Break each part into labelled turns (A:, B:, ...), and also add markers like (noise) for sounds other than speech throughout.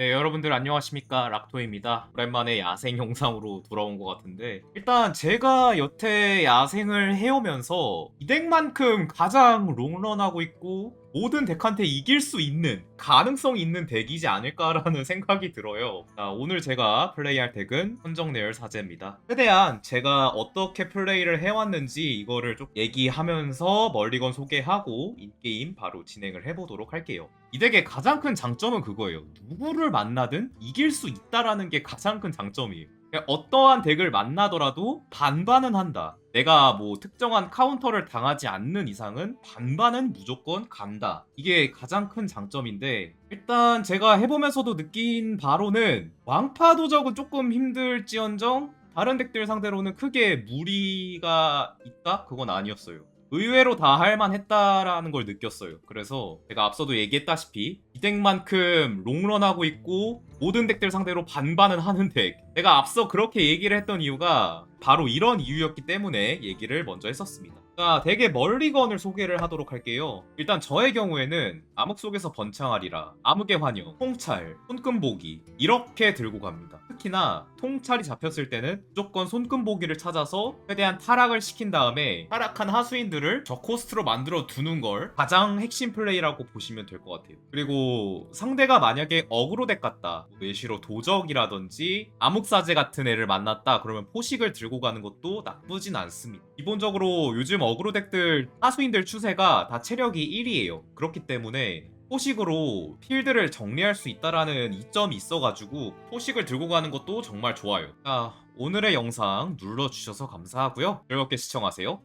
A: 네, 여러분들 안녕하십니까 락토입니다. 오랜만에 야생 영상으로 돌아온 것 같은데 일단 제가 여태 야생을 해오면서 이 덱만큼 가장 롱런하고 있고 모든 덱한테 이길 수 있는 가능성 있는 덱이지 않을까라는 (laughs) 생각이 들어요. 자, 오늘 제가 플레이할 덱은 헌정내열 사제입니다. 최대한 제가 어떻게 플레이를 해왔는지 이거를 좀 얘기하면서 멀리건 소개하고 인게임 바로 진행을 해보도록 할게요. 이 덱의 가장 큰 장점은 그거예요. 누구를 만나든 이길 수 있다라는 게 가장 큰 장점이에요. 그냥 어떠한 덱을 만나더라도 반반은 한다. 내가 뭐 특정한 카운터를 당하지 않는 이상은 반반은 무조건 간다. 이게 가장 큰 장점인데 일단 제가 해보면서도 느낀 바로는 왕파 도적은 조금 힘들지언정 다른 덱들 상대로는 크게 무리가 있다? 그건 아니었어요. 의외로 다 할만했다라는 걸 느꼈어요. 그래서 제가 앞서도 얘기했다시피 이 덱만큼 롱런하고 있고 모든 덱들 상대로 반반은 하는 덱. 내가 앞서 그렇게 얘기를 했던 이유가 바로 이런 이유였기 때문에 얘기를 먼저 했었습니다. 자, 덱의 멀리건을 소개를 하도록 할게요. 일단 저의 경우에는 암흑 속에서 번창하리라, 암흑의 환영, 통찰, 손금보기 이렇게 들고 갑니다. 특히나 통찰이 잡혔을 때는 무조건 손금보기를 찾아서 최대한 타락을 시킨 다음에 타락한 하수인들을 저 코스트로 만들어 두는 걸 가장 핵심 플레이라고 보시면 될 것 같아요. 그리고 상대가 만약에 어그로 덱 같다, 예시로 도적이라든지 암흑사제 같은 애를 만났다 그러면 포식을 들고 가는 것도 나쁘진 않습니다. 기본적으로 요즘 어그로 덱들 하수인들 추세가 다 체력이 1이에요. 그렇기 때문에 포식으로 필드를 정리할 수 있다라는 이점이 있어가지고 포식을 들고 가는 것도 정말 좋아요. 자, 오늘의 영상 눌러주셔서 감사하고요. 즐겁게 시청하세요.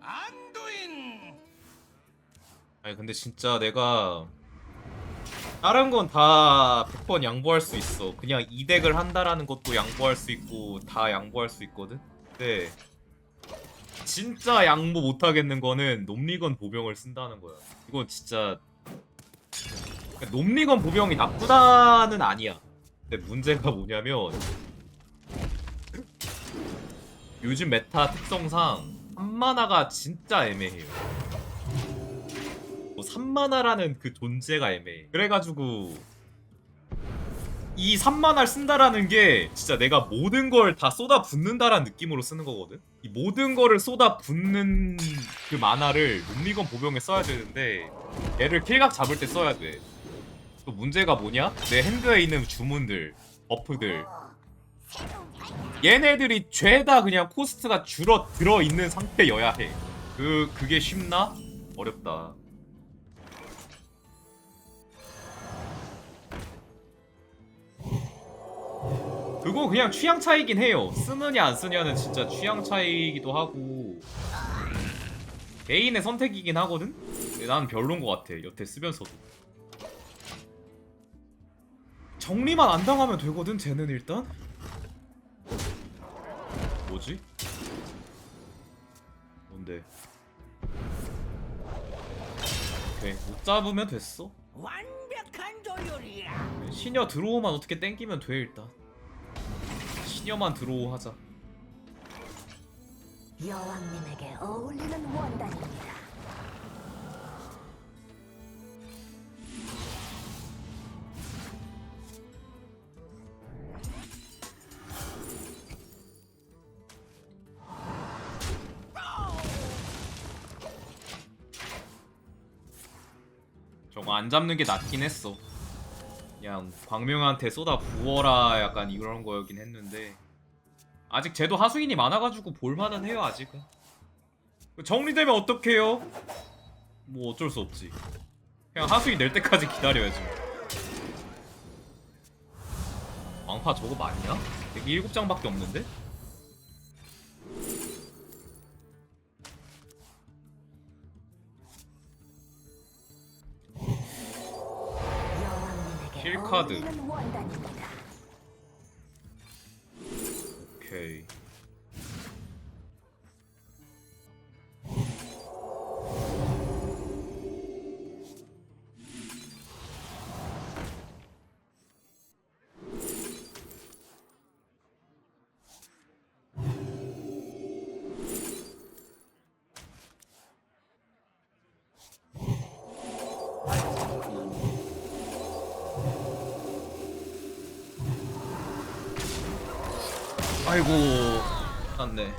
B: 안도인
A: 아니 근데 진짜 내가 다른 건 다 100번 양보할 수 있어. 그냥 이 덱을 한다라는 것도 양보할 수 있고 다 양보할 수 있거든. 근데 진짜 양보 못 하겠는 거는 놈리건 보병을 쓴다는 거야. 이건 진짜 놈리건 보병이 나쁘다는 아니야. 근데 문제가 뭐냐면 요즘 메타 특성상 3만화가 진짜 애매해요. 뭐 3만화라는 그 존재가 애매해. 그래가지고 이 3만화를 쓴다라는 게 진짜 내가 모든 걸 다 쏟아 붓는다라는 느낌으로 쓰는 거거든. 이 모든 거를 쏟아 붓는 그 만화를 룸리건 보병에 써야 되는데 얘를 킬각 잡을 때 써야 돼. 또 문제가 뭐냐? 내 핸드에 있는 주문들, 버프들 얘네들이 죄다 그냥 코스트가 줄어 들어 있는 상태여야 해. 그 그게 쉽나? 어렵다. 그거 그냥 취향 차이긴 해요. 쓰느냐 안 쓰냐는 진짜 취향 차이기도 하고 개인의 선택이긴 하거든. 근데 난 별론 것 같아. 여태 쓰면서도. 정리만 안 당하면 되거든. 쟤는 일단. 뭐지? 뭔데? 오케이 못 잡으면 됐어.
B: 완벽한 조율이야
A: 시녀 드로우만 어떻게 땡기면 돼 일단. 시녀만 드로우 하자.
C: 여왕님에게 어울리는 원단입니다.
A: 저거 안 잡는 게 낫긴 했어. 그냥 광명한테 쏟아 부어라 약간 이런 거였긴 했는데 아직 쟤도 하수인이 많아가지고 볼만은 해요 아직은. 정리되면 어떡해요? 뭐 어쩔 수 없지. 그냥 하수인 낼 때까지 기다려야지. 왕파 저거 많이야? 여기 일곱 장밖에 없는데? 힐 카드.
C: 어울리는 원단입니다.
A: 오케이. 아이고. 안네.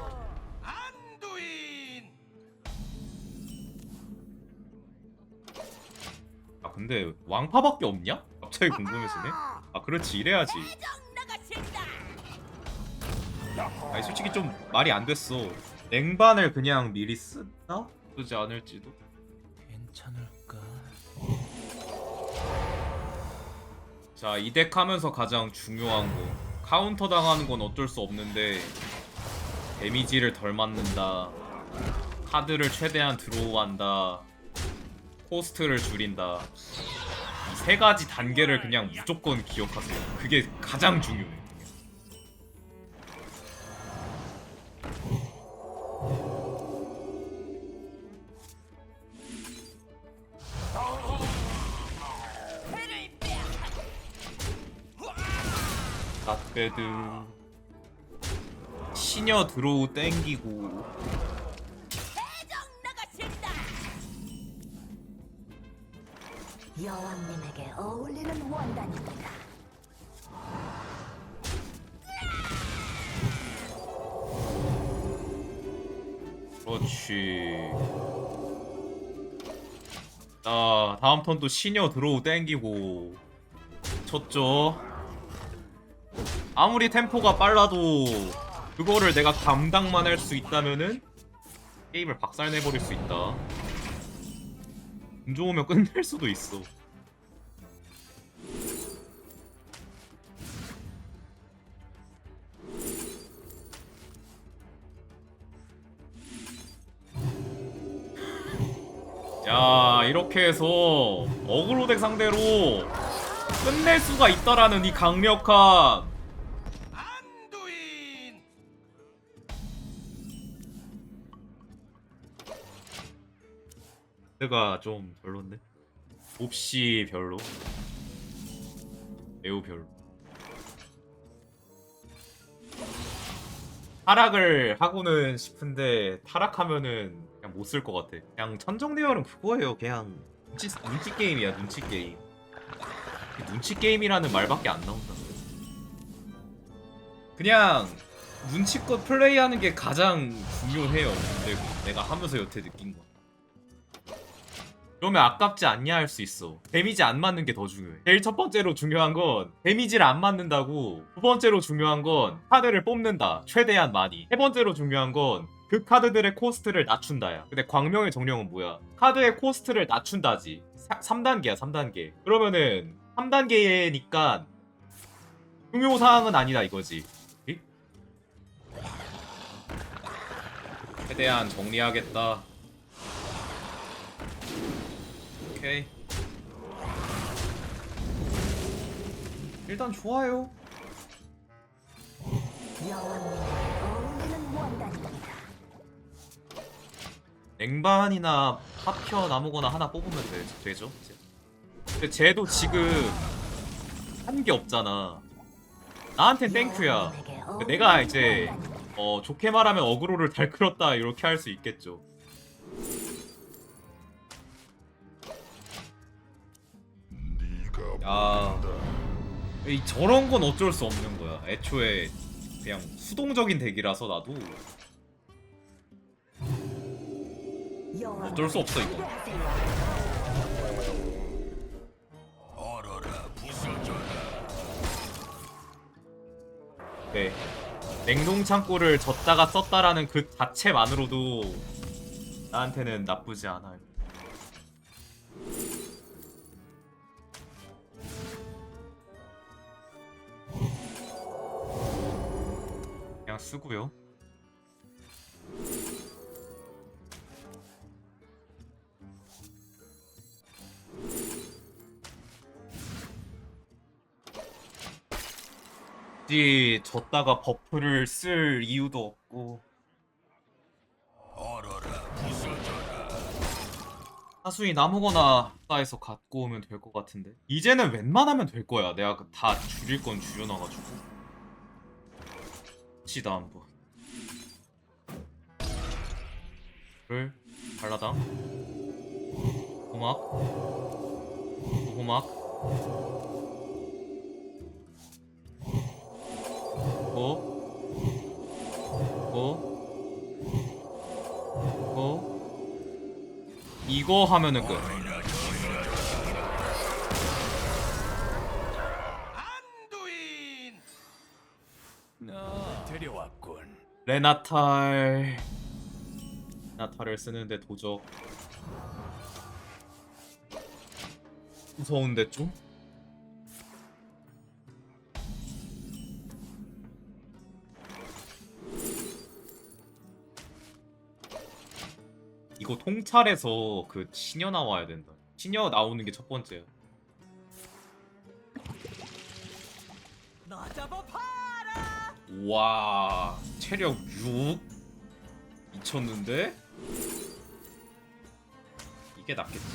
B: 안두인!
A: 아 근데 왕파밖에 없냐? 갑자기 궁금해지네. 아 그렇지. 이래야지. 아니 솔직히 좀 말이 안 됐어. 냉반을 그냥 미리 쓴다? 쓰지 않을지도?
B: 괜찮을까?
A: 자, 이 덱 하면서 가장 중요한 거. 카운터 당하는 건 어쩔 수 없는데 데미지를 덜 맞는다. 카드를 최대한 드로우한다. 코스트를 줄인다. 이 세 가지 단계를 그냥 무조건 기억하세요. 그게 가장 중요해.
B: 배
A: 갓베드 시녀 드로우 땡기고
C: 여왕님에게 어울리는 원단입니다.
A: 그렇지. 자, 다음 턴도 시녀 드로우 땡기고 쳤죠. 아무리 템포가 빨라도 그거를 내가 감당만 할 수 있다면은 게임을 박살내버릴 수 있다. 운 좋으면 (laughs) 끝낼 수도 있어. 야 이렇게 해서 어그로덱 상대로 끝낼 수가 있다라는 이 강력한 내가 좀 별론데? 몹시 별로? 매우 별로? 타락을 하고는 싶은데 타락하면은 그냥 못 쓸 것 같아. 그냥 천정대열은 그거예요. 그냥 눈치, 눈치 게임이야 눈치 게임. 눈치 게임이라는 말밖에 안 나온다. 그냥 눈치껏 플레이하는 게 가장 중요해요. 근데 내가 하면서 여태 느낀 거 그러면 아깝지 않냐 할 수 있어. 데미지 안 맞는 게 더 중요해. 제일 첫 번째로 중요한 건 데미지를 안 맞는다고. 두 번째로 중요한 건 카드를 뽑는다. 최대한 많이. 세 번째로 중요한 건 그 카드들의 코스트를 낮춘다야. 근데 광명의 정령은 뭐야? 카드의 코스트를 낮춘다지. 3단계야, 3단계. 그러면은 3단계니까 중요 사항은 아니다 이거지. 이? 최대한 정리하겠다. 오케이. 일단 좋아요. 냉반이나 파편 아무거나 하나 뽑으면 되, 되죠. 이제. 근데 쟤도 지금 한 게 없잖아. 나한텐 땡큐야. 내가 이제. 어 좋게 말하면 어그로를 (laughs) 잘 끌었다 이렇게 할 수 있겠죠. 야, 이 저런 건 어쩔 수 없는 거야. 애초에 그냥 수동적인 덱이라서 나도 어쩔 수 없어, 이거. 네. 냉동 창고를 졌다가 썼다라는 그 자체만으로도 나한테는 나쁘지 않아요. 그냥 쓰고요. 굳이 졌다가 버프를 쓸 이유도 없고. 하수인 아무거나 쌓에서 갖고 오면 될 것 같은데. 이제는 웬만하면 될 거야. 내가 그다 줄일 건 줄여놔가지고 위치도 안보 를 발라당 고막. 고막. 고. 고, 고, 이거 하면은 끝. 레나탈. 레나탈을 쓰는데 도적. 무서운데 좀? 이거 통찰해서 그 치녀 나와야 된다. 치녀 나오는 게 첫 번째야. 와 체력 6 미쳤는데 이게 낫겠지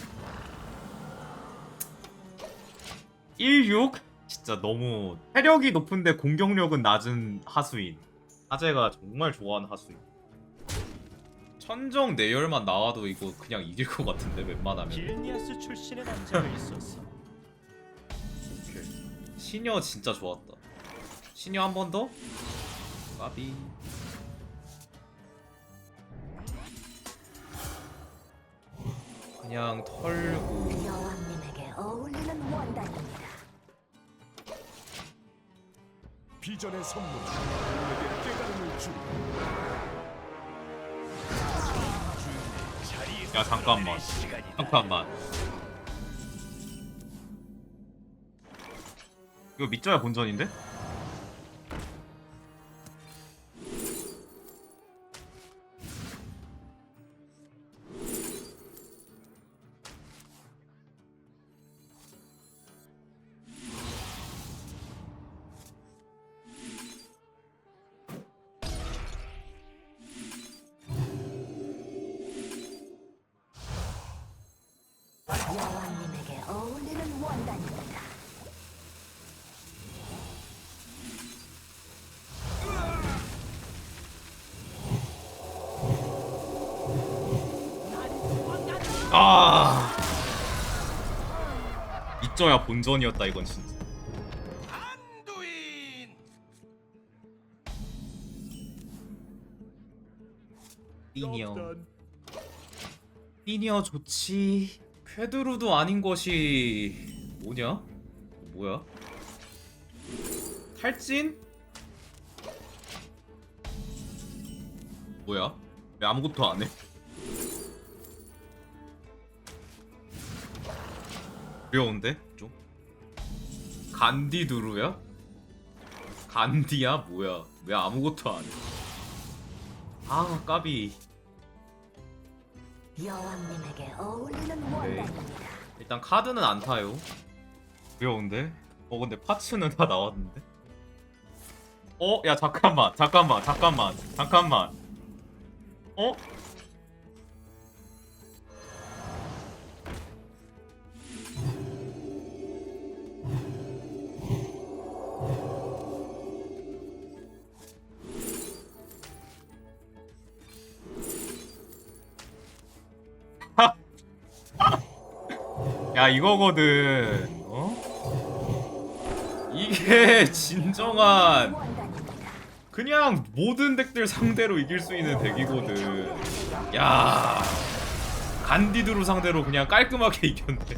A: 16 진짜 너무 체력이 높은데 공격력은 낮은 하수인 하재가 정말 좋아하는 하수인 천정 내열만 나와도 이거 그냥 이길 것 같은데 웬만하면
D: 빌니아스 출신의 남자가 있었어.
A: 시녀 진짜 좋았다. 시녀 한번 더? 까비. 그냥 털고
C: 여왕님에게 어울리는 원단입니다.
E: 비전의 선물 우리에게 깨달음을 주리
A: 야 잠깐만 잠깐만 이거 밑져야 본전인데? 아 밑져야 본전이었다 이건 진짜
B: 안두인.
A: 띠니어
E: 없단
A: 띠니어 좋지. 쾌드루도 아닌 것이 뭐냐? 뭐야? 탈진? 뭐야? 왜 아무것도 안 해? 어려운데? 좀? 간디두루야? 간디야? 뭐야? 왜 아무것도 안 해? 아 까비
C: 여왕님에게 어울리는 원단입니다.
A: 일단 카드는 안 타요. 귀여운데? 어 근데 파츠는 다 나왔는데? 어? 야 잠깐만 잠깐만 잠깐만 잠깐만 어? 야 이거거든 어? 이게 (laughs) 진정한. 그냥 모든 덱들 상대로 이길 수 있는 덱이거든 야 간디드루 상대로 그냥 깔끔하게 (laughs) 이겼네